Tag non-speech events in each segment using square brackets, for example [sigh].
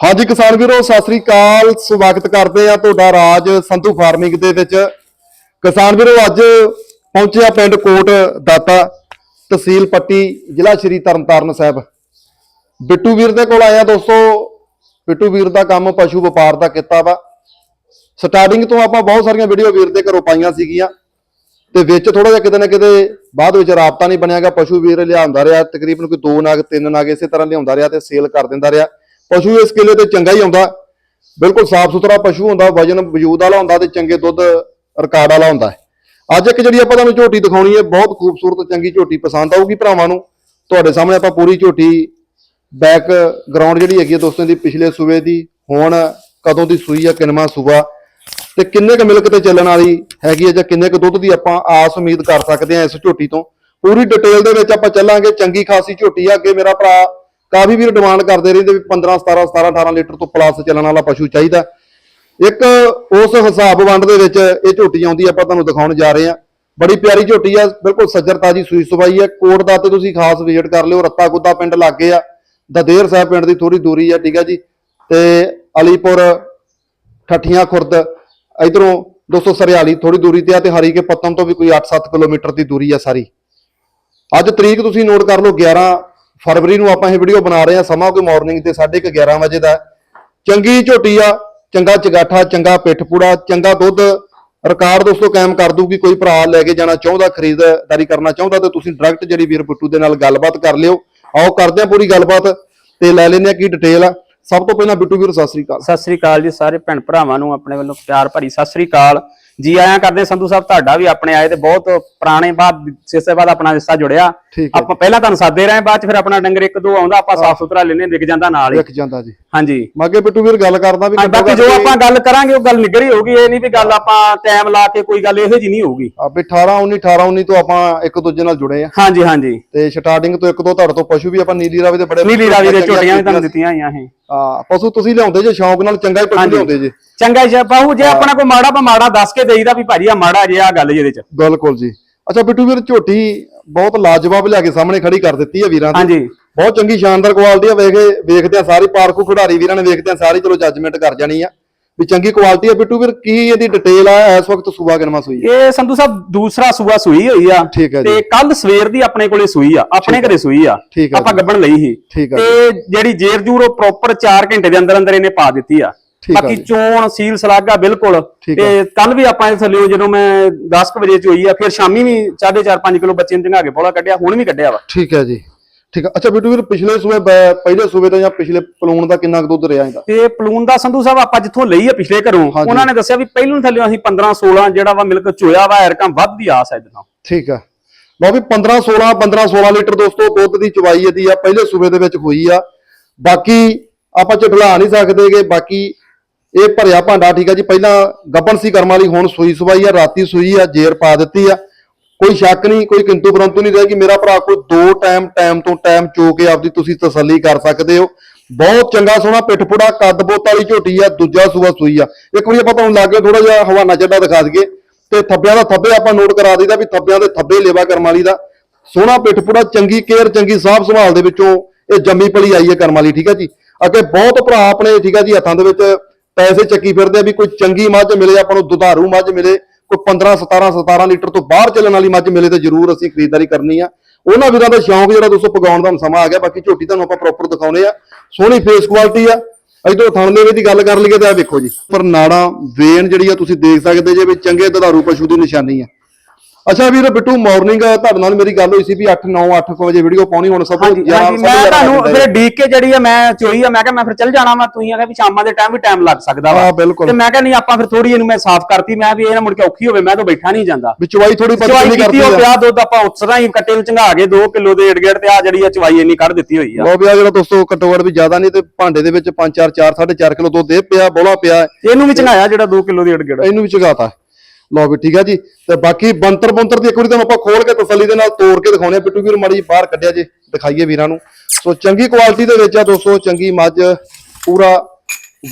ਹਾਂਜੀ ਕਿਸਾਨ ਵੀਰੋ, ਸਤਿ ਸ੍ਰੀ ਅਕਾਲ। ਸਵਾਗਤ ਕਰਦੇ ਆ ਤੁਹਾਡਾ ਰਾਜ ਸੰਧੂ ਫਾਰਮਿੰਗ ਦੇ ਵਿੱਚ। ਕਿਸਾਨ ਵੀਰੋ, ਅੱਜ ਪਹੁੰਚਿਆ ਪਿੰਡ ਕੋਟ ਦਾਤਾ ਤਹਿਸੀਲ ਪੱਟੀ, ਜ਼ਿਲ੍ਹਾ ਸ਼੍ਰੀ ਤਰਨਤਾਰਨ ਸਾਹਿਬ। ਬਿੱਟੂ ਵੀਰ ਦੇ ਕੋਲ ਆਇਆ ਦੋਸਤੋ। ਬਿੱਟੂ ਵੀਰ ਦਾ ਕੰਮ ਪਸ਼ੂ ਵਪਾਰ ਦਾ ਕੀਤਾ ਵਾ। ਸਟਾਰਟਿੰਗ ਤੋਂ ਆਪਾਂ ਬਹੁਤ ਸਾਰੀਆਂ ਵੀਡੀਓ ਵੀਰ ਦੇ ਘਰੋਂ ਪਾਈਆਂ ਸੀਗੀਆਂ। ਤੇ ਵਿੱਚ ਥੋੜਾ ਜਿਹਾ ਕਿਤੇ ਨਾ ਕਿਤੇ ਬਾਅਦ ਵਿੱਚ ਰਾਬਤਾ ਨਹੀਂ ਬਣਿਆਗਾ ਪਸ਼ੂ ਵੀਰ ਲਿਆਉਂਦਾ ਰਿਹਾ, ਤਕਰੀਬਨ ਕੋਈ ਦੋ ਨਾਗ, ਤਿੰਨ ਨਾਗ ਇਸੇ ਤਰ੍ਹਾਂ ਲਿਆਉਂਦਾ ਰਿਹਾ ਤੇ ਸੇਲ ਕਰ ਦਿੰਦਾ ਰਿਹਾ। ਪਸ਼ੂ ਇਸ ਕਿਲੇ ਤੇ ਚੰਗਾ ਹੀ ਆਉਂਦਾ। ਬਿਲਕੁਲ ਸਾਫ਼ ਸੁਥਰਾ ਪਸ਼ੂ ਹੁੰਦਾ, ਵਜਨ ਵਜੂਦ ਵਾਲਾ ਹੁੰਦਾ ਤੇ ਚੰਗੇ ਦੁੱਧ ਰਿਕਾਰਡ ਵਾਲਾ ਹੁੰਦਾ। ਅੱਜ ਇੱਕ ਜਿਹੜੀ ਆਪਾਂ ਤੁਹਾਨੂੰ ਝੋਟੀ ਦਿਖਾਉਣੀ ਹੈ, ਬਹੁਤ ਖੂਬਸੂਰਤ ਚੰਗੀ ਝੋਟੀ ਪਸੰਦ ਆਊਗੀ ਭਰਾਵਾਂ ਨੂੰ। ਤੁਹਾਡੇ ਸਾਹਮਣੇ ਆਪਾਂ ਪੂਰੀ ਝੋਟੀ ਬੈਕ ਗਰਾਊਂਡ ਜਿਹੜੀ ਹੈਗੀ ਹੈ ਦੋਸਤਾਂ ਦੀ ਪਿਛਲੇ ਸੂਬੇ ਦੀ, ਹੁਣ ਕਦੋਂ ਦੀ ਸੂਈ ਆ ਕਿੰਨਵਾਂ ਸੂਬਾ ਤੇ ਕਿੰਨੇ ਕ ਮਿਲਕ ਤੇ ਚੱਲਣ ਵਾਲੀ ਹੈਗੀ ਹੈ ਜਾਂ ਕਿੰਨੇ ਕ ਦੁੱਧ ਦੀ ਆਪਾਂ ਆਸ ਉਮੀਦ ਕਰ ਸਕਦੇ ਹਾਂ ਇਸ ਝੋਟੀ ਤੋਂ। ਪੂਰੀ ਡਿਟੇਲ ਦੇ ਵਿੱਚ ਆਪਾਂ ਚੱਲਾਂਗੇ। ਚੰਗੀ ਖਾਸੀ ਝੋਟੀ ਆ ਅੱਗੇ ਮੇਰਾ ਭਰਾ ਕਾਫੀ ਵੀਰ ਡਿਮਾਂਡ ਕਰਦੇ ਰਹਿੰਦੇ ਵੀ 15 17 17 18 ਲੀਟਰ ਤੋਂ ਪਲੱਸ ਚੱਲਣ ਵਾਲਾ ਪਸ਼ੂ ਚਾਹੀਦਾ। ਇੱਕ ਉਸ ਹਿਸਾਬ ਵੰਡ ਦੇ ਵਿੱਚ ਇਹ ਝੋਟੀ ਆਉਂਦੀ ਆਪਾਂ ਤੁਹਾਨੂੰ ਦਿਖਾਉਣ ਜਾ ਰਹੇ ਹਾਂ ਬੜੀ ਪਿਆਰੀ ਝੋਟੀ ਆ, ਬਿਲਕੁਲ ਸੱਜਰ ਤਾਜੀ, ਸੂਈ ਸਵਾਈ ਆ। ਕੋਟ ਦਾ ਤੇ ਤੁਸੀਂ ਖਾਸ ਵਿਜ਼ਿਟ ਕਰ ਲਿਓ, ਰੱਤਾ ਗੁੱਦਾ ਪਿੰਡ ਲੱਗੇ ਆ। ਦਦੇਰ ਸਾਹਿਬ ਪਿੰਡ ਦੀ ਥੋੜੀ ਦੂਰੀ ਆ, ਠੀਕ ਆ ਜੀ। ਤੇ ਅਲੀਪੁਰ, ਠੱਠੀਆਂ ਖੁਰਦ, ਇਧਰੋਂ 200 ਸਰਿਆਲੀ ਥੋੜੀ ਦੂਰੀ ਤੇ ਆ ਤੇ ਹਰੀ ਕੇ ਪੱਤਨ ਤੋਂ ਵੀ ਕੋਈ 8-7 ਕਿਲੋਮੀਟਰ ਦੀ ਦੂਰੀ ਆ ਸਾਰੀ। ਅੱਜ ਤਰੀਕ ਤੁਸੀਂ ਨੋਟ ਕਰ ਲਓ 11 ਫਰਵਰੀ ਨੂੰ ਆਪਾਂ ਇਹ ਵੀਡੀਓ ਬਣਾ ਰਹੇ ਹਾਂ, ਸਮਾਂ ਕੋਈ ਮਾਰਨਿੰਗ ਤੇ 11:30 ਵਜੇ ਦਾ ਚੰਗੀ ਝੋਟੀ ਆ, ਚੰਗਾ ਚਗਾਠਾ, ਚੰਗਾ ਪਿੱਠ ਪੂੜਾ, ਚੰਗਾ ਦੁੱਧ। ਰਿਕਾਰਡ ਦੋਸਤੋ ਕਾਇਮ ਕਰ ਦੂਗੀ ਕੋਈ ਭਰਾ ਲੈ ਕੇ ਜਾਣਾ ਚਾਹੁੰਦਾ, ਖਰੀਦਦਾਰੀ ਕਰਨਾ ਚਾਹੁੰਦਾ, ਤੇ ਤੁਸੀਂ ਡਾਇਰੈਕਟ ਜਿਹੜੀ ਵੀਰ ਬਿੱਟੂ ਦੇ ਨਾਲ ਗੱਲਬਾਤ ਕਰ ਲਿਓ। ਆਓ ਕਰਦੇ ਹਾਂ ਪੂਰੀ ਗੱਲਬਾਤ ਤੇ ਲੈ ਲੈਂਦੇ ਹਾਂ ਕੀ ਡਿਟੇਲ ਆ। ਸਭ ਤੋਂ ਪਹਿਲਾਂ ਬਿੱਟੂ ਵੀਰ, ਸਤਿ ਸ੍ਰੀ ਅਕਾਲ। ਸਤਿ ਸ੍ਰੀ ਅਕਾਲ ਜੀ, ਸਾਰੇ ਭੈਣ ਭਰਾਵਾਂ ਨੂੰ, ਆਪਣੇ ਵੱਲੋਂ ਪਿਆਰ ਭਰੀ ਸਤਿ ਸ੍ਰੀ ਅਕਾਲ। ਜੀ ਆਇਆਂ ਕਰਦੇ ਸੰਧੂ ਸਾਹਿਬ ਤੁਹਾਡਾ ਵੀ ਆਪਣੇ ਆਏ ਤੇ ਬਹੁਤ ਪੁਰਾਣੇ ਬਾਅਦ ਸਿਸੇ ਬਾਅਦ ਆਪਣਾ ਰਿਸ਼ਤਾ ਜੁੜਿਆ। ਆਪਾਂ ਪਹਿਲਾਂ ਤੁਹਾਨੂੰ ਸਾਦੇ ਰਹੇ ਬਾਅਦ ਚ ਫਿਰ ਆਪਣਾ ਡੰਗਰ ਇੱਕ ਦੋ ਆਉਂਦਾ ਆਪਾਂ ਸਾਫ਼ ਸੁਥਰਾ ਲੈਨੇ ਵਿਕ ਜਾਂਦਾ ਨਾਲ ਹੀ। ਲਿਖ ਜਾਂਦਾ ਜੀ। ਹਾਂਜੀ। ਮੈਂ ਅੱਗੇ ਬਿੱਟੂ ਵੀਰ ਗੱਲ ਕਰਦਾ ਵੀ ਹਾਂ, ਬਾਕੀ ਜੋ ਆਪਾਂ ਗੱਲ ਕਰਾਂਗੇ ਉਹ ਗੱਲ ਨਿਗਰੀ ਹੋਊਗੀ ਇਹ ਨਹੀਂ ਵੀ ਗੱਲ ਆਪਾਂ ਟਾਈਮ ਲਾ ਕੇ ਕੋਈ ਗੱਲ ਇਹੋ ਜੀ ਨਹੀਂ ਹੋਊਗੀ। ਆ ਵੀ 18 19 18 19 ਤੋਂ ਆਪਾਂ ਇੱਕ ਦੂਜੇ ਨਾਲ ਜੁੜੇ ਆ ਹਾਂਜੀ ਹਾਂਜੀ। ਤੇ ਸਟਾਰਟਿੰਗ ਤੋਂ ਇੱਕ ਦੋ ਤੁਹਾਡੇ ਤੋਂ ਪਸ਼ੂ ਵੀ ਆਪਾਂ ਨੀਲੀ ਰਾਵੀ ਦੇ ਬੜੇ ਨੀਲੀ ਰਾਵੀ ਦੇ ਝੋਟੀਆਂ ਵੀ ਤੁਹਾਨੂੰ ਦਿੱਤੀਆਂ ਹੋਈਆਂ ਇਹ ਹਾਂ ਪਸ਼ੂ ਤੁਸੀਂ ਲਿਆਉਂਦੇ ਜੇ ਸ਼ੌਂਕ ਨਾਲ ਚੰਗਾ ਹੀ ਪਸ਼ੂ। ਲਿਆਉਂਦੇ ਜੇ। ਚੰਗਾ ਜੀ ਬਾਹੂ ਜੇ ਆਪਣਾ ਕੋਈ ਮਾੜਾ ਪਾ ਮਾੜਾ ਦੱਸ ਕੇ ਦੇਈਦਾ ਵੀ ਭਾਜੀ ਆ ਮਾੜਾ ਜੇ ਆ ਗੱਲ ਜਿਹਦੇ ਚ। ਬਿਲਕੁਲ ਜੀ। ਅੱਛਾ ਬਿੱਟੂ ਵੀਰ ਝੋਟੀ ਬਹੁਤ ਲਾਜਵਾਬ ਲਿਆ ਕੇ ਸਾਹਮਣੇ ਖੜੀ ਕਰ ਦਿੱਤੀ ਹੈ ਵੀਰਾਂ ਦੀ। ਹਾਂਜੀ। ਬਹੁਤ ਚੰਗੀ ਸ਼ਾਨਦਾਰ ਕੁਆਲਿਟੀ ਆ ਵੇਖੇ ਵੇਖਦੇ ਆ ਸਾਰੀ ਪਾਰਕੂ ਖਿਡਾਰੀ ਵੀਰਾਂ ਨੇ ਵੇਖਦੇ ਆ ਸਾਰੀ ਚਲੋ ਜੱਜਮੈਂਟ ਕਰ ਜਾਣੀ ਆ। ਵੀ ਚੰਗੀ ਕੁਆਲਿਟੀ ਆ ਬਿੱਟੂ ਵੀਰ ਕੀ ਇਹਦੀ ਡਿਟੇਲ ਆ ਇਸ ਵਕਤ ਸੂਬਾ ਕਿਨਮਾ ਸੂਈ? ਇਹ ਸੰਧੂ ਸਾਹਿਬ ਦੂਸਰਾ ਸੂਆ ਸੂਈ ਹੋਈ ਆ। ਤੇ ਕੱਲ ਸਵੇਰ ਦੀ ਆਪਣੇ ਕੋਲੇ ਸੂਈ ਆ ਆਪਣੇ ਘਰੇ ਸੂਈ ਆ। ਆਪਾਂ। ਗੱਬਣ ਲਈ ਸੀ। ਤੇ ਜਿਹੜੀ ਜੇਰ ਜੂਰ ਉਹ ਪ੍ਰੋਪਰ 4 ਘੰਟੇ ਦੇ ਅੰਦਰ ਅੰਦਰ ਇਹਨੇ ਪਾ ਦਿੱਤੀ ਆ। ਬਾਕੀ। ਚੋਣ ਸੀਲ ਸਲਾਗਾ ਬਿਲਕੁਲ। ਤੇ ਕੱਲ ਵੀ ਆਪਾਂ ਥੱਲੇ ਜਦੋਂ ਮੈਂ 10 ਕੁ ਵਜੇ ਚ ਹੋਈ ਆ ਫਿਰ ਸ਼ਾਮੀ ਵੀ 4.5 5 ਕਿਲੋ ਬੱਚੇ ਨੂੰ ਚੰਗਾ ਕੇ ਬੋਲਾ ਕੱਢਿਆ ਹੁਣ ਵੀ ਕੱਢਿਆ ਵਾ। ਠੀਕ ਹੈ ਜੀ। ਠੀਕ ਹੈ ਅੱਛਾ ਬਿੱਟੂ ਵੀਰ ਪਿਛਲੇ ਸੂਬੇ ਬ- ਪਹਿਲੇ ਸੂਬੇ ਦਾ ਜਾਂ ਪਿਛਲੇ ਪਲੂਣ ਦਾ ਕਿੰਨਾ ਕੁ ਦੁੱਧ ਰਿਹਾ ਇਹਦਾ? ਤੇ ਪਲੂਨ ਦਾ ਸੰਧੂ ਸਾਹਿਬ ਆਪਾਂ ਜਿੱਥੋਂ ਲਈ ਆ ਪਿਛਲੇ ਘਰੋਂ ਹਾਂਜੀ। ਉਹਨਾਂ ਨੇ ਦੱਸਿਆ ਵੀ ਪਹਿਲੋਂ ਥੱਲੇ ਅਸੀਂ 15 16 ਜਿਹੜਾ ਵਾ ਮਿਲਕ ਚੋਇਆ ਵਾ ਐਰਕਾਂ ਵੱਧ ਦੀ ਆਸ ਹੈ ਇਹਦੇ ਠੀਕ ਆ। ਲਓ ਵੀ 15 16 15 16 ਲੀਟਰ ਦੋਸਤੋ ਦੁੱਧ ਦੀ ਚਵਾਈ ਇਹਦੀ ਆ ਪਹਿਲੇ ਸੂਬੇ ਦੇ ਵਿੱਚ ਹੋਈ ਆ। ਬਾਕੀ ਆਪਾਂ ਝਟਲਾ ਨਹੀਂ ਸਕਦੇਗੇ ਬਾਕੀ ਇਹ ਭਰਿਆ ਭਾਂਡਾ ਠੀਕ ਆ ਜੀ। ਪਹਿਲਾਂ ਗੱਬਣ ਸੀ ਕਰਮ ਵਾਲੀ ਹੁਣ ਸੂਈ ਸਵਾਈ ਆ ਰਾਤੀ ਸੂਈ ਆ ਜੇਰ ਪਾ ਦਿੱਤੀ ਆ। ਕੋਈ ਸ਼ੱਕ ਨਹੀਂ, ਕੋਈ ਕਿੰਤੂ ਪਰੰਤੂ ਨਹੀਂ ਰਹੇਗੀ ਮੇਰਾ ਭਰਾ ਕੋਈ ਦੋ ਟਾਈਮ ਟਾਈਮ ਤੋਂ ਟਾਈਮ ਚੋ ਕੇ ਆਪਦੀ ਤੁਸੀਂ ਤਸੱਲੀ ਕਰ ਸਕਦੇ ਹੋ। ਬਹੁਤ ਚੰਗਾ ਸੋਹਣਾ ਪਿੱਠ ਪੁੜਾ, ਕੱਦ ਬੋਤ ਵਾਲੀ ਝੋਟੀ ਆ, ਦੂਜਾ ਸੂਆ ਸੂਈ ਆ। ਇੱਕ ਵਾਰੀ ਆਪਾਂ ਤੁਹਾਨੂੰ ਲਾਗੇ ਥੋੜਾ ਜਿਹਾ ਹਵਾਨਾ ਚੱਡਾ ਦਿਖਾ ਦਈਏ ਤੇ ਥੱਬਿਆਂ ਦਾ ਥੱਬੇ ਆਪਾਂ ਨੋਟ ਕਰਾ ਦਈਦਾ ਵੀ ਥੱਬਿਆਂ ਦੇ ਥੱਬੇ ਲੇਵਾ ਕਰਮਾਲੀ ਦਾ। ਸੋਹਣਾ ਪਿੱਠ ਪੁੜਾ, ਚੰਗੀ ਕੇਅਰ, ਚੰਗੀ ਸਾਫ਼ ਸੰਭਾਲ ਦੇ ਵਿੱਚੋਂ ਇਹ ਜੰਮੀ ਪਲੀ ਆਈ ਹੈ ਕਰਮਾਲੀ ਠੀਕ ਆ ਜੀ? ਅੱਗੇ ਬਹੁਤ ਭਰਾ ਆਪਣੇ, ਠੀਕ ਆ ਜੀ, ਹੱਥਾਂ ਦੇ ਵਿੱਚ ਪੈਸੇ ਚੱਕੀ ਫਿਰਦੇ ਆ ਵੀ ਕੋਈ ਚੰਗੀ ਮੱਝ ਮਿਲੇ, ਆਪਾਂ ਨੂੰ ਦੁਧਾਰੂ ਮੱਝ ਮਿਲੇ। ਕੋਈ 15 17 17 ਲੀਟਰ ਤੋਂ ਬਾਹਰ ਚੱਲਣ ਵਾਲੀ ਮੱਝ ਮਿਲੇ ਤੇ ਜ਼ਰੂਰ ਅਸੀਂ ਖਰੀਦਦਾਰੀ ਕਰਨੀ ਆ। ਉਹਨਾਂ ਵੀਰਾਂ ਦਾ ਸ਼ੌਂਕ ਜਿਹੜਾ ਦੋਸਤੋ ਪਗਾਉਣ ਦਾ ਸਮਾਂ ਆ ਗਿਆ, ਬਾਕੀ ਝੋਟੀ ਤੁਹਾਨੂੰ ਆਪਾਂ ਪ੍ਰੋਪਰ ਦਿਖਾਉਨੇ ਆ। ਸੋਹਣੀ ਫੇਸ ਕੁਆਲਿਟੀ ਆ। ਇਧਰੋਂ ਥਣ ਦੇ ਦੀ ਗੱਲ ਕਰ ਲਈਏ ਤਾਂ ਆ ਵੇਖੋ ਜੀ। ਪਰ ਨਾੜਾ ਵੇਨ ਜਿਹੜੀ ਆ ਤੁਸੀਂ ਦੇਖ ਸਕਦੇ ਜੇ ਵੀ ਚੰਗੇ ਦੁਧਾਰੂ ਪਸ਼ੂ ਦੀ ਨਿਸ਼ਾਨੀ ਆ। ਅੱਛਾ ਵੀਰ ਬਿੱਟੂ ਮਾਰਨਿੰਗ ਤੁਹਾਡੇ ਨਾਲ ਮੇਰੀ ਗੱਲ ਹੋਈ ਸੀ ਵੀ 8 9 8 ਵਜੇ ਵੀਡੀਓ ਪਾਉਣੀ ਹੁਣ ਸਭ ਸਾਢੇ ਮੈਂ ਤੁਹਾਨੂੰ ਫਿਰ ਡੀਕ ਕੇ ਜਿਹੜੀ ਆ ਮੈਂ ਚੋਈ ਆ ਮੈਂ ਕਿਹਾ ਮੈਂ ਫਿਰ ਚੱਲ ਜਾਣਾ ਵਾ ਤੁਸੀਂ ਆਖਿਆ ਵੀ ਸ਼ਾਮਾਂ ਦੇ ਟਾਈਮ ਵੀ ਟਾਈਮ ਲੱਗ ਸਕਦਾ ਵਾ। ਤੇ ਮੈਂ ਕਿਹਾ ਨਹੀਂ ਆਪਾਂ ਫਿਰ ਥੋੜੀ ਇਹਨੂੰ ਮੈਂ ਸਾਫ਼ ਕਰਤੀ ਮੈਂ ਵੀ ਇਹ ਨਾ ਮੁੜ ਕੇ ਔਖੀ ਹੋਵੇ ਮੈਂ ਤਾਂ ਬੈਠਾ ਨਹੀਂ ਜਾਂਦਾ। ਵੀ ਚਵਾਈ ਥੋੜੀ ਪਤਲੀ ਚਵਾਈ ਨਹੀਂ ਕੀਤੀ ਕਰਦੀ ਉਹ ਆ। ਪਿਆ ਦੁੱਧ ਆਪਾਂ ਤਰ੍ਹਾਂ ਹੀ ਕੱਟੇ ਨੂੰ ਚੰਗਾ ਕੇ 2 ਕਿਲੋ ਦੇ ਏੜ ਤੇ ਆ ਜਿਹੜੀ ਆ ਚਵਾਈ ਇੰਨੀ ਕੱਢ ਦਿੱਤੀ ਹੋਈ ਆ। ਲੋ ਵੀ ਆ ਜਿਹੜਾ ਦੋਸਤੋ ਘੱਟੋ ਘੱਟ ਵੀ ਜ਼ਿਆਦਾ ਨਹੀਂ ਤੇ ਭਾਂਡੇ ਦੇ ਵਿੱਚ 5 4 4 4.5 ਕਿਲੋ ਦੁੱਧ ਇਹ ਪਿਆ ਬੋਲਾ ਪਿਆ। ਇਹਨੂੰ ਵੀ ਚੰਗਾਇਆ ਜਿਹੜਾ 2 ਕਿਲੋ ਦੀ ਏੜ ਇਹਨੂੰ ਵੀ ਚਗਾਤਾ। ਲਓ ਵੀ ਠੀਕ ਆ ਜੀ। ਤੇ ਬਾਕੀ ਬੰਤਰ ਬੰਤਰ ਦੀ ਇੱਕ ਵਾਰੀ ਤੁਹਾਨੂੰ ਆਪਾਂ ਖੋਲ ਕੇ ਤਸੱਲੀ ਦੇ ਨਾਲ ਤੋੜ ਕੇ ਦਿਖਾਉਣੇ ਆ ਪਿੱਟੂ ਵੀਰ ਮਾੜੀ ਜਿਹੀ ਬਾਹਰ ਕੱਢਿਆ ਜੇ, ਦਿਖਾਈਏ ਵੀਰਾਂ ਨੂੰ। ਸੋ ਚੰਗੀ ਕੁਆਲਿਟੀ ਦੇ ਵਿੱਚ ਆ ਦੋਸਤੋ, ਚੰਗੀ ਮੱਝ, ਪੂਰਾ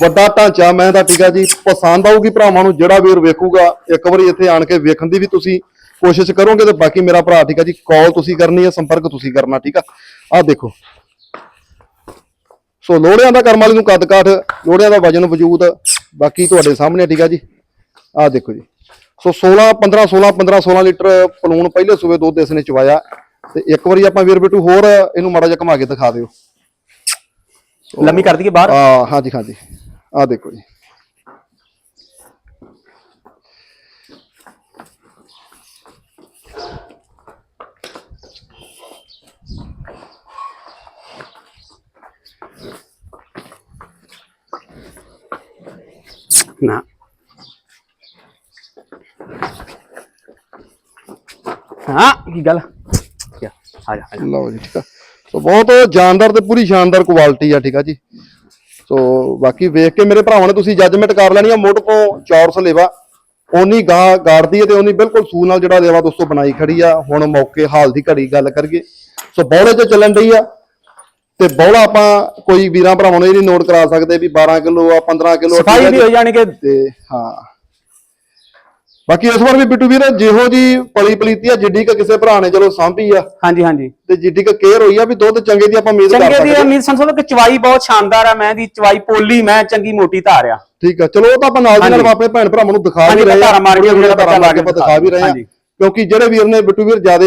ਵੱਡਾ ਢਾਂਚਾ ਮੈਂ ਦਾ ਠੀਕ ਆ ਜੀ। ਪਸੰਦ ਆਊਗੀ ਭਰਾਵਾਂ ਨੂੰ, ਜਿਹੜਾ ਵੀਰ ਵੇਖੂਗਾ, ਇੱਕ ਵਾਰੀ ਇੱਥੇ ਆਣ ਕੇ ਵੇਖਣ ਦੀ ਵੀ ਤੁਸੀਂ ਕੋਸ਼ਿਸ਼ ਕਰੋਗੇ ਤੇ ਬਾਕੀ ਮੇਰਾ ਭਰਾ ਠੀਕ ਆ ਜੀ ਕਾਲ ਤੁਸੀਂ ਕਰਨੀ ਹੈ ਸੰਪਰਕ ਤੁਸੀਂ ਕਰਨਾ, ਠੀਕ ਆ। ਆਹ ਦੇਖੋ। ਸੋ ਲੋੜਿਆਂ ਦਾ ਕਰਮ ਵਾਲੀ ਨੂੰ ਕੱਦ ਕਾਠ ਲੋੜਿਆਂ ਦਾ ਵਜਨ ਵਜੂਦ ਬਾਕੀ ਤੁਹਾਡੇ ਸਾਹਮਣੇ ਠੀਕ ਆ ਜੀ। ਆਹ ਦੇਖੋ ਜੀ। ਸੋ 16 15 16 15 16 ਲੀਟਰ ਪਲੂਣ ਪਹਿਲੇ ਸੂਬੇ ਦੁੱਧ ਇਸ ਨੇ ਚਵਾਇਆ। ਤੇ ਇੱਕ ਵਾਰੀ ਆਪਾਂ ਵੀਰ ਬਿੱਟੂ ਹੋਰ ਇਹਨੂੰ ਮਾੜਾ ਜਿਹਾ ਘੁਮਾ ਕੇ ਦਿਖਾ ਦਿਓ। ਲੰਮੀ ਕਰ ਦਈਏ ਬਾਹਰ। ਆ ਹਾਂਜੀ ਹਾਂਜੀ। ਆਹ ਦੇਖੋ ਜੀ। ਨਾ। ਹਾਂ ਕੀ ਗੱਲ? ਕਿਆ ਆ ਜਾ ਆ ਜਾ। ਲਓ ਜੀ ਠੀਕ ਆ। ਸੋ ਬਹੁਤ ਜਾਨਦਾਰ ਤੇ ਪੂਰੀ ਸ਼ਾਨਦਾਰ ਕੁਆਲਿਟੀ ਆ ਠੀਕ ਆ ਜੀ। ਸੋ ਬਾਕੀ ਵੇਖ ਕੇ ਮੇਰੇ ਭਰਾਵਾਂ ਨੇ ਤੁਸੀਂ ਜੱਜਮੈਂਟ ਕਰ ਲੈਣੀ ਆ ਮੁੱਢ ਤੋਂ ਚੌਰਸ ਲੇਵਾ ਓਨੀ ਗਾਂ ਗਾੜਦੀ ਹੈ ਤੇ ਓਨੀ ਬਿਲਕੁਲ ਸੂ ਨਾਲ ਜਿਹੜਾ ਲੇਵਾ ਦੋਸਤੋ ਬਣਾਈ ਖੜੀ ਆ ਹੁਣ ਮੌਕੇ ਹਾਲ ਦੀ ਘੜੀ ਗੱਲ ਕਰੀਏ। ਸੋ ਬੌਲੇ 'ਚ ਚੱਲਣ ਡਈ ਆ ਤੇ ਬੌਲਾ ਆਪਾਂ ਕੋਈ ਵੀਰਾਂ ਭਰਾਵਾਂ ਨੂੰ ਇਹ ਨਹੀਂ ਨੋਟ ਕਰਾ ਸਕਦੇ ਵੀ 12 ਕਿਲੋ ਆ 15 ਕਿਲੋ ਸਫ਼ਾਈ ਵੀ ਹੋ ਜਾਣੀ ਕਿ ਤੇ ਹਾਂ ਬਾਕੀ ਇਸ ਵਾਰ ਵੀ ਬਿੱਟੂ ਵੀਰ ਜਿਹੋ ਜੀ ਪਲੀ ਪਲੀਤੀ ਆ ਜਿੱਡੀ ਕ ਕਿਸੇ ਭਰਾ ਨੇ ਚਲੋ ਸਾਂਭੀ ਆ ਹਾਂਜੀ ਹਾਂਜੀ ਤੇ ਜਿੱਡੀ ਕ ਕੇਅਰ ਹੋਈ ਆ ਵੀ ਦੁੱਧ ਚੰਗੇ ਦੀ ਆਪਾਂ ਉਮੀਦ ਕਰ ਚੰਗੇ ਦੀ ਸਕਦੇ ਅਮੀਰ ਸੰਸੋ ਕਿ ਚਵਾਈ ਬਹੁਤ ਸ਼ਾਨਦਾਰ ਆ ਮੈਂ ਦੀ ਚਵਾਈ ਪੋਲੀ ਮੈਂ ਚੰਗੀ ਮੋਟੀ ਧਾਰ ਆ ਠੀਕ ਆ ਚਲੋ ਉਹ ਤਾਂ ਆਪਾਂ ਨਾਲ ਦੀ ਨਾਲ। ਆਪਣੇ ਭੈਣ ਭਰਾਵਾਂ ਨੂੰ ਦਿਖਾ ਵੀ ਰਹੇ ਧਾਰਾਂ ਮਾਰ ਕੇ ਥੋੜ੍ਹੀਆਂ ਜਿਹੜਾ ਧਾਰਾਂ ਮਾਰ ਕੇ ਆਪਾਂ ਦਿਖਾ ਵੀ ਰਹੇ ਆ। ਕਿਉਂਕਿ ਜਿਹੜੇ ਵੀਰ ਨੇ ਬਿੱਟੂ ਵੀਰ ਜਿਆਦੇ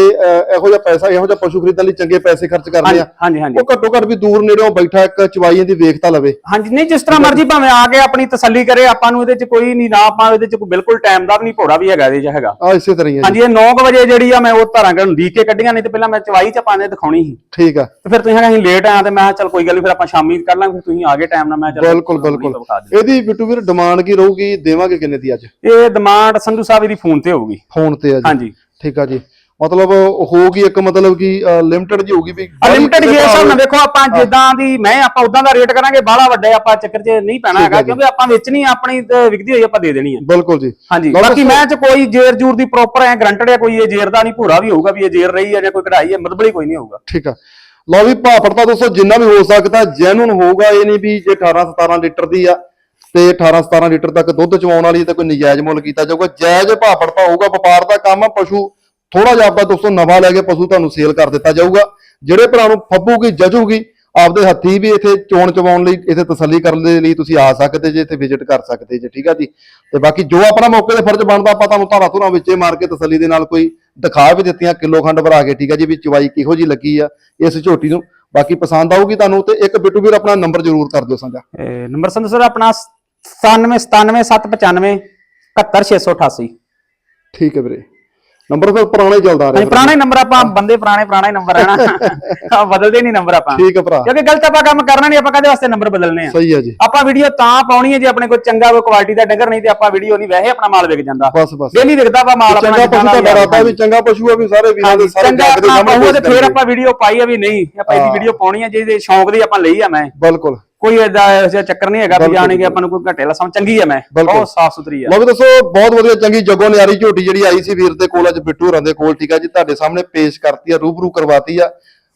ਇਹੋ ਜਿਹਾ ਪੈਸਾ ਇਹੋ ਜਿਹਾ ਪਸ਼ੂ ਖਰੀਦਣ ਲਈ ਚੰਗੇ ਪੈਸੇ ਖਰਚ ਕਰਦੇ ਆ ਹਾਂਜੀ ਹਾਂਜੀ ਉਹ ਘੱਟੋ ਘੱਟ ਵੀ ਦੂਰ ਨੇੜਿਓਂ ਬੈਠਾ ਇੱਕ ਚਵਾਈਆਂ ਦੀ ਵੇਖਤਾ ਲਵੇ। ਹਾਂਜੀ ਨਹੀਂ ਜਿਸ ਤਰ੍ਹਾਂ ਮਰਜ਼ੀ ਭਾਵੇਂ ਆ ਕੇ ਆਪਣੀ ਤਸੱਲੀ ਕਰੇ ਆਪਾਂ ਨੂੰ ਇਹਦੇ ਚ ਕੋਈ ਨਹੀਂ ਨਾ ਆਪਾਂ ਇਹਦੇ ਚ ਕੋਈ ਬਿਲਕੁਲ ਟਾਈਮ ਦਾ ਵੀ ਨਹੀਂ ਭੋੜਾ ਵੀ ਹੈਗਾ ਇਹਦੇ ਚ ਹੈਗਾ। ਆ ਇਸੇ ਤਰ੍ਹਾਂ ਹੀ ਹਾਂਜੀ ਇਹ 9 ਵਜੇ ਜਿਹੜੀ ਆ ਮੈਂ ਉਹ ਧਾਰਾਂ ਕਰਨ ਲੀਕ ਕੇ ਕੱਢੀਆਂ ਨਹੀਂ ਤੇ ਪਹਿਲਾਂ ਮੈਂ ਚਵਾਈ ਚ ਪਾਣੇ ਦਿਖਾਉਣੀ ਸੀ। ਠੀਕ ਆ। ਤੇ ਫਿਰ ਤੁਸੀਂ ਕਹਿੰਦੇ ਅਸੀਂ ਲੇਟ ਆਇਆ ਤੇ ਮੈਂ ਚੱਲ ਕੋਈ ਗੱਲ ਨਹੀਂ ਫਿਰ ਆਪਾਂ ਸ਼ਾਮੀ ਕਰ ਲਾਂਗੇ ਫਿਰ ਤੁਸੀਂ ਆ ਗਏ ਟਾਈਮ ਨਾਲ ਮੈਂ ਚੱਲ ਬਿਲਕੁਲ ਬਿਲਕੁਲ। ਵਿਖਾ। ਇਹਦੀ ਬਿੱਟੂ ਵੀਰ ਡਿਮਾਂਡ ਕੀ ਰਹੂਗੀ ਦੇਵਾਂਗੇ ਕਿੰਨੇ ਦੀ ਅੱਜ? ਇਹ ਡਿਮਾਂਡ ਸੰਧੂ ਸਾਹਿਬ ਦੀ ਫੋਨ ਤੇ ਹੋਊਗੀ। ਫੋਨ ਤੇ ਆ ਜੀ। ਠੀਕ ਆ ਜੀ। ਮਤਲਬ ਹੋਊਗੀ ਇੱਕ ਮਤਲਬ ਕਿ ਲਿਮਟਿਡ ਜੀ ਹੋਊਗੀ ਵੀ ਅਨਲਿਮਟਿਡ ਜੇ ਹਿਸਾਬ ਨਾਲ ਵੇਖੋ ਆਪਾਂ ਜਿੱਦਾਂ ਦੀ ਮੈਂ ਆਪਾਂ ਉਦਾਂ ਦਾ ਰੇਟ ਕਰਾਂਗੇ ਬਾਹਲਾ ਵੱਡੇ ਆਪਾਂ ਚੱਕਰ 'ਚ ਨਹੀਂ ਪੈਣਾ ਹੈਗਾ ਕਿਉਂਕਿ ਆਪਾਂ ਵੇਚਣੀ ਆਪਣੀ ਵਿਕਦੀ ਹੋਈ ਆਪਾਂ ਦੇ ਦੇਣੀ ਹੈ ਬਿਲਕੁਲ ਜੀ। ਹਾਂਜੀ ਬਾਕੀ ਮੈਂ ਚ ਕੋਈ ਜੇਰ ਜੂਰ ਦੀ ਪ੍ਰੋਪਰ ਐ ਗਰੰਟਡ ਹੈ ਕੋਈ ਇਹ ਜੇਰ ਦਾ ਨਹੀਂ ਭੂਰਾ ਵੀ ਹੋਊਗਾ ਵੀ ਇਹ ਜੇਰ ਰਹੀ ਹੈ ਜਾਂ ਕੋਈ ਕਢਾਈ ਹੈ ਮਤਲਬ ਕੋਈ ਨਹੀਂ ਹੋਊਗਾ। ਠੀਕ ਆ। ਲਓ ਵੀ ਭਾਪੜ ਤਾਂ ਦੋਸਤੋ ਜਿੰਨਾ ਵੀ ਹੋ ਸਕਦਾ ਜੈਨੂਨ ਹੋਊਗਾ ਇਹ ਨਹੀਂ ਵੀ ਜੇ 18 17 ਲੀਟਰ ਦੀ ਆ ਤੇ 18 17 ਲੀਟਰ ਤੱਕ ਦੁੱਧ ਚਵਾਉਣ ਵਾਲੀ ਤੇ ਕੋਈ ਨਜਾਇਜ਼ ਮੁੱਲ ਕੀਤਾ ਜਾਊਗਾ। ਜਾਇਜ਼ ਭਾਪੜ ਤਾਂ ਹੋਊਗਾ, ਵਪਾਰ ਦਾ ਕੰਮ ਆ, ਪਸ਼ੂ ਥੋੜਾ ਜਿਹਾ ਆਪਾਂ ਦੋਸਤੋ ਨਵਾਂ ਲੈ ਕੇ ਪਸ਼ੂ ਤੁਹਾਨੂੰ ਸੇਲ ਕਰ ਦਿੱਤਾ ਜਾਊਗਾ। ਜਿਹੜੇ ਭਰਾ ਨੂੰ ਫੱਬੂਗੀ, ਜਜੂਗੀ, ਆਪਦੇ ਹੱਥੀ ਵੀ ਇੱਥੇ ਚੋਣ ਚਵਾਉਣ ਲਈ, ਇੱਥੇ ਤਸੱਲੀ ਕਰਨ ਦੇ ਲਈ ਤੁਸੀਂ ਆ ਸਕਦੇ ਜੇ, ਇੱਥੇ ਵਿਜ਼ਿਟ ਕਰ ਸਕਦੇ ਜੇ, ਠੀਕ ਆ ਜੀ? ਤੇ ਬਾਕੀ ਜੋ ਆਪਣਾ ਮੌਕੇ ਤੇ ਫਰਜ਼ ਬਣਦਾ, ਆਪਾਂ ਤੁਹਾਨੂੰ ਧਾਰਾ ਧੁਰਾ ਵਿੱਚੇ ਮਾਰ ਕੇ ਤਸੱਲੀ ਦੇ ਨਾਲ ਕੋਈ ਦਿਖਾ ਵੀ ਦਿੱਤੀਆਂ, ਕਿਲੋ ਖੰਡ ਭਰਾ ਕੇ, ਠੀਕ ਆ ਜੀ? ਵੀ ਚਵਾਈ ਕਿਹੋ ਜੀ ਲੱਗੀ ਆ ਇਸ ਝੋਟੀ ਨੂੰ। ਬਾਕੀ ਪਸੰਦ ਆਊਗੀ ਤੁਹਾਨੂੰ ਤੇ ਇੱਕ ਬਿੱਟੂ ਵੀਰ ਆਪਣਾ ਨੰਬਰ ਜ਼ਰੂਰ ਕਰ ਦਿਓ ਸਾਂਝਾ। ਨੰਬਰ ਸੰਧੂ ਸਰ ਆਪਣਾ 97 97 795 71688 ਠੀਕ ਹੈ ਵੀਰੇ। ਨੰਬਰ ਫਿਰ ਪੁਰਾਣਾ ਹੀ ਚੱਲਦਾ ਆ ਹਾਂਜੀ ਰਿਹਾ ਪੁਰਾਣੇ ਨੰਬਰ ਆਪਾਂ ਬੰਦੇ ਪੁਰਾਣੇ ਪੁਰਾਣਾ ਹੀ ਨੰਬਰ ਹੈ ਨਾ। [laughs] ਆ ਬਦਲਦੇ ਨਹੀਂ ਨੰਬਰ ਆਪਾਂ। ਠੀਕ ਹੈ ਭਰਾ। ਕਿਉਂਕਿ ਗਲਤ ਆਪਾਂ ਕੰਮ ਕਰਨਾ ਨਹੀਂ ਆਪਾਂ ਕਦੇ ਵਾਸਤੇ ਨੰਬਰ ਬਦਲਨੇ ਆ? ਸਹੀ ਹੈ ਜੀ। ਆਪਾਂ ਵੀਡੀਓ ਤਾਂ ਪਾਉਣੀ ਹੈ ਜੇ ਆਪਣੇ ਕੋਲ ਚੰਗਾ ਕੋਈ ਕੁਆਲਿਟੀ ਦਾ ਡੰਗਰ ਨਹੀਂ ਤੇ ਆਪਾਂ ਵੀਡੀਓ ਨਹੀਂ ਵੈਸੇ ਆਪਣਾ ਮਾਲ ਵਿਕ ਜਾਂਦਾ। ਬਸ ਬਸ। ਡੇਲੀ ਵਿਕਦਾ ਵਾ ਮਾਲ ਆਪਣਾ ਚੰਗਾ ਪਸ਼ੂ ਦਾ ਡਰਾਤਾ ਵੀ ਚੰਗਾ ਪਸ਼ੂ ਆ ਵੀ ਸਾਰੇ ਵੀਰਾਂ ਦੇ ਸਾਰੇ ਚੰਗਾ ਪਾਉ ਤੇ ਪੇਸ਼ ਫਿਰ। ਆਪਾਂ ਵੀਡੀਓ ਪਾਈ ਆ ਵੀ ਨਹੀਂ ਆਪਾਂ ਇਹਦੀ। ਵੀਡੀਓ ਪਾਉਣੀ ਹੈ ਜਿਹਦੇ ਸ਼ੌਂਕ ਦੀ ਆਪਾਂ ਲਈ ਆ ਮੈਂ। ਬਿਲਕੁਲ। ਕੋਈ ਇਹੋ ਜਿਹਾ ਚੱਕਰ ਨਹੀਂ ਹੈਗਾ ਵੀ ਜਾਣੇ ਕਿ ਆਪਾਂ ਨੂੰ ਕੋਈ ਘਟੇ ਲਸਮ ਚੰਗੀ ਆ ਮੈਂ। ਬਹੁਤ ਸਾਫ਼ ਸੁਥਰੀ ਆ। ਲਓ ਵੀ ਦੱਸੋ ਬਹੁਤ ਵਧੀਆ ਚੰਗੀ ਜੱਗੋ ਨਿਆਰੀ ਝੋਟੀ ਜਿਹੜੀ ਆਈ ਸੀ ਵੀਰ ਦੇ ਕੋਲ ਅੱਜ ਬਿੱਟੂ ਹੋਰਾਂ ਦੇ ਕੋਲ ਠੀਕ ਆ ਜੀ ਤੁਹਾਡੇ ਸਾਹਮਣੇ ਪੇਸ਼ ਕਰਤੀ ਆ ਰੂਬਰੂ ਕਰਵਾਤੀ ਆ।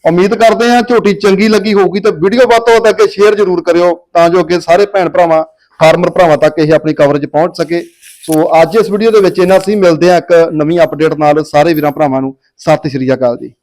ਉਮੀਦ ਕਰਦੇ ਆ ਝੋਟੀ ਚੰਗੀ ਲੱਗੀ ਹੋਊਗੀ ਤਾਂ ਵੀਡੀਓ ਵੱਧ ਤੋਂ ਵੱਧ ਅੱਗੇ ਸ਼ੇਅਰ ਜ਼ਰੂਰ ਕਰਿਓ ਤਾਂ ਜੋ ਅੱਗੇ ਸਾਰੇ ਭੈਣ ਭਰਾਵਾਂ ਫਾਰਮਰ ਭਰਾਵਾਂ ਤੱਕ ਇਹ ਆਪਣੀ ਕਵਰੇਜ ਪਹੁੰਚ ਸਕੇ। ਸੋ ਅੱਜ ਇਸ ਵੀਡੀਓ ਦੇ ਵਿੱਚ ਇਹਨਾਂ ਸੀ ਮਿਲਦੇ ਆ ਇੱਕ ਨਵੀਂ ਅਪਡੇਟ ਨਾਲ ਸਾਰੇ ਵੀਰਾਂ ਭਰਾਵਾਂ ਨੂੰ। ਸਤਿ ਸ਼੍ਰੀ ਅਕਾਲ ਜੀ।